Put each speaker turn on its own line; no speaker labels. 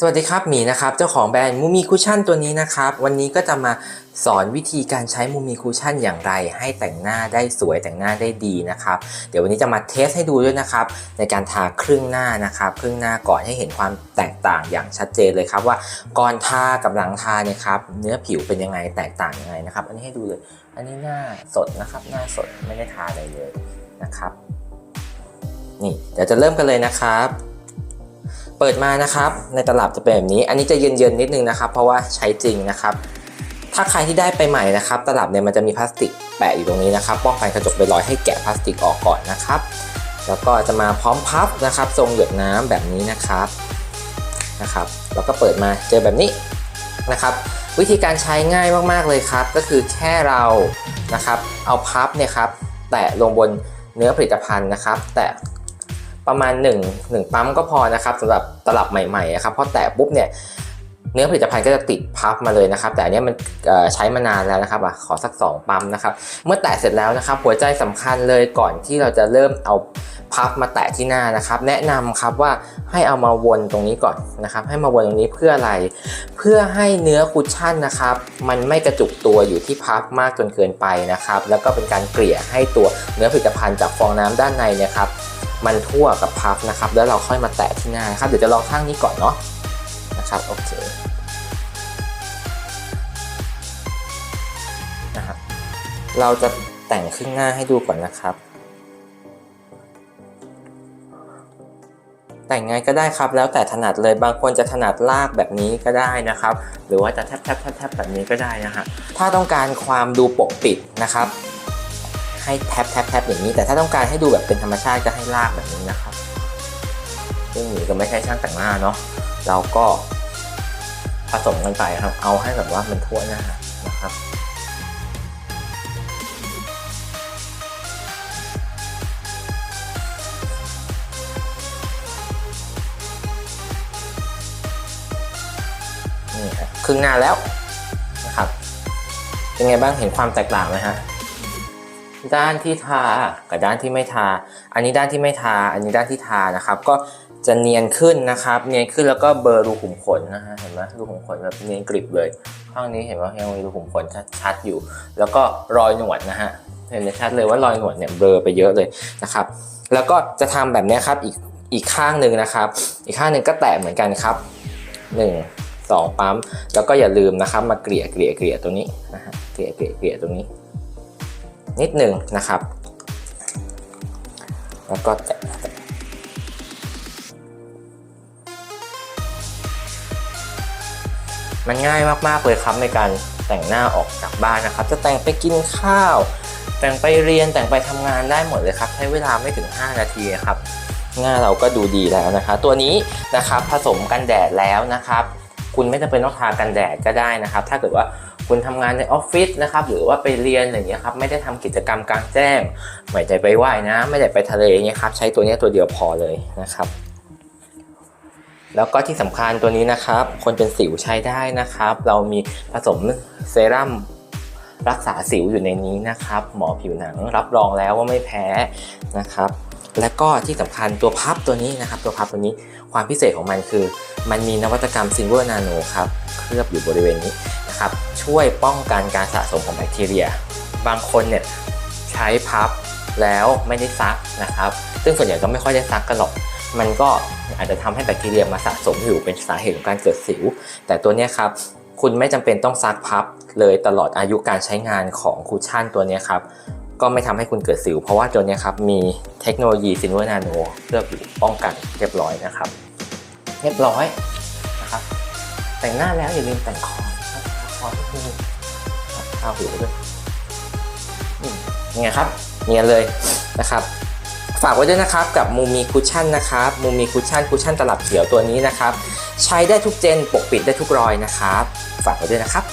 สวัสดีครับหมีนะครับเจ้าของแบรนด์มูมีคุชชั่นตัวนี้นะครับ วันนี้ก็จะมาสอนวิธีการใช้มูมีคุชชั่นอย่างไร ให้แต่งหน้าได้สวยแต่งหน้าได้ดีนะครับ เดี๋ยววันนี้จะมาเทสให้ดูด้วยนะครับ ในการทาครึ่งหน้านะครับ ครึ่งหน้าก่อนให้เห็นความแตกต่างอย่างชัดเจนเลยครับ ว่าก่อนทากับหลังทาเนี่ยครับเนื้อผิวเป็นยังไงแตกต่างยังไงนะครับ อันนี้ให้ดูเลย อันนี้หน้าสดนะครับ หน้าสดไม่ได้ทาอะไรเลยนะครับ นี่เดี๋ยวจะเริ่มกันเลยนะครับ เปิดมานะครับในตลับจะเป็นแบบนี้ อันนี้จะเย็นๆนิดนึงนะครับ เพราะว่าใช้จริงนะครับ ถ้าใครที่ได้ไปใหม่นะครับ ตลับเนี่ยมันจะมีพลาสติกแปะอยู่ตรงนี้นะครับ ป้องกันกระจกไปรอยให้แกะพลาสติกออกก่อนนะครับ แล้วก็จะมาพร้อมพับนะครับ ทรงหยดน้ำแบบนี้นะครับนะครับ แล้วก็เปิดมาเจอแบบนี้นะครับ วิธีการใช้ง่ายมากๆเลยครับ ก็คือแค่เรานะครับ เอาพับเนี่ยครับแตะลงบนเนื้อผลิตภัณฑ์นะครับ แตะ ประมาณ 1 1 ปั๊มก็พอนะครับสำหรับตลับใหม่ๆนะครับพอแตะปุ๊บเนี่ยเนื้อผลิตภัณฑ์ก็จะติดพับมาเลยนะครับ แต่อันนี้มันใช้มานานแล้วนะครับอขอสัก 2 ปั๊มนะครับ เมื่อแตะเสร็จแล้วนะครับ หัวใจสำคัญเลยก่อนที่เราจะเริ่มเอาพับมาแตะที่หน้านะครับ แนะนำครับว่าให้เอามาวนตรงนี้ก่อนนะครับ ให้มาวนตรงนี้เพื่ออะไร เพื่อให้เนื้อคุชชั่นนะครับ มันไม่กระจุกตัวอยู่ที่พับมากจนเกินไปนะครับ แล้วก็เป็นการเกลี่ยให้ตัวเนื้อผลิตภัณฑ์จากฟองน้ำด้านในนี่ยครับ มันทั่วกับพับนะครับแล้วเราค่อยมาแตะที่หน้านะครับเดี๋ยวจะลองข้างนี้ก่อนเนาะนะครับโอเคนะครับเราจะแต่งครึ่งหน้าให้ดูก่อนนะครับ แต่งไงก็ได้ครับแล้วแต่ถนัดเลยบางคนจะถนัดลากแบบนี้ก็ได้นะครับ หรือว่าจะแทบแทบแทบแทบแบบนี้ก็ได้นะฮะถ้าต้องการความดูปกปิดนะครับ ให้แทบแทบแทบอย่างนี้ แต่ถ้าต้องการให้ดูแบบเป็นธรรมชาติก็ให้ลากแบบนี้นะครับซึ่งหมีก็ไม่ใช่ช่างแต่งหน้าเนาะเราก็ผสมกันไปครับ เอาให้แบบว่ามันทั่วหน้านะครับนี่ครับครึ่งหน้าแล้วนะครับเป็นไงบ้างเห็นความแตกต่างไหมฮะ ด้านที่ทากับด้านที่ไม่ทา อันนี้ด้านที่ไม่ทา อันนี้ด้านที่ทานะครับ ก็จะเนียนขึ้นนะครับ เนียนขึ้นแล้วก็เบลอร์รูขุมขนนะฮะ เห็นไหมรูขุมขนแบบเนียนกริบเลย ข้างนี้เห็นว่ายังมีรูขุมขนชัดๆอยู่ แล้วก็รอยหนวดนะฮะ เห็นชัดเลยว่ารอยหนวดเนี่ยเบลอไปเยอะเลยนะครับ แล้วก็จะทำแบบนี้ครับ อีกอีกข้างหนึ่งนะครับ อีกข้างหนึ่งก็แตะเหมือนกันครับหนึ่งสองปั๊ม แล้วก็อย่าลืมนะครับ มาเกลี่ยเกลี่ยเกลี่ยตรงนี้นะฮะ เกลี่ยเกลี่ยเกลี่ยตรงนี้ นิดหนึ่งนะครับ แล้วก็แตะมันง่ายมากๆเลยครับในการแต่งหน้าออกจากบ้านนะครับ จะแต่งไปกินข้าว แต่งไปเรียนแต่งไปทำงานได้หมดเลยครับ ใช้เวลาไม่ถึง 5 นาทีครับหน้าเราก็ดูดีแล้วนะคะ ตัวนี้นะครับผสมกันแดดแล้วนะครับ คุณไม่จำเป็นต้องทากันแดดก็ได้นะครับ ถ้าเกิดว่า คุณทำงานในออฟฟิศนะครับหรือว่าไปเรียนอะไรอย่างเงี้ยครับไม่ได้ทำกิจกรรมกลางแจ้งไม่ได้ไปว่ายน้ำไม่ได้ไปทะเลอย่างเงี้ยครับใช้ตัวนี้ตัวเดียวพอเลยนะครับ แล้วก็ที่สำคัญตัวนี้นะครับ คนเป็นสิวใช้ได้นะครับ เรามีผสมเซรั่มรักษาสิวอยู่ในนี้นะครับ หมอผิวหนังรับรองแล้วว่าไม่แพ้นะครับ และก็ที่สำคัญตัวพับตัวนี้นะครับตัวพับตัวนี้ความพิเศษของมันคือ มันมีนวัตกรรมซิลเวอร์นาโนครับเคลือบอยู่บริเวณนี้นะครับช่วยป้องกันการสะสมของแบคทีเรีย บางคนเนี่ยใช้พับแล้วไม่ได้ซักนะครับ ซึ่งส่วนใหญ่ก็ไม่ค่อยได้ซักกันหรอก มันก็อาจจะทำให้แบคทีเรียมาสะสมอยู่เป็นสาเหตุของการเกิดสิว แต่ตัวนี้ครับคุณไม่จำเป็นต้องซักพับเลยตลอดอายุการใช้งานของคูชั่นตัวนี้ครับ ก็ไม่ทำให้คุณเกิดสิว เพราะว่าตัวนี้ครับมีเทคโนโลยีซินเวอร์นาโนเคลือบอป้องกันเรียบร้อยนะครับ เรียบร้อยนะครับ แต่งหน้าแล้วอย่าลืมแต่งคอนครับคอนิดนึงครับข้าวหูด้วยอืมยังไงครับเนียนเลยนะครับฝากไว้ด้วยนะครับกับมูมีคุชชั่นนะครับมูมีคุชชั่นคุชชั่นตลับเขียวตัวนี้นะครับ ใช้ได้ทุกเจนปกปิดได้ทุกรอยนะครับ ฝากไว้ด้วยนะครับ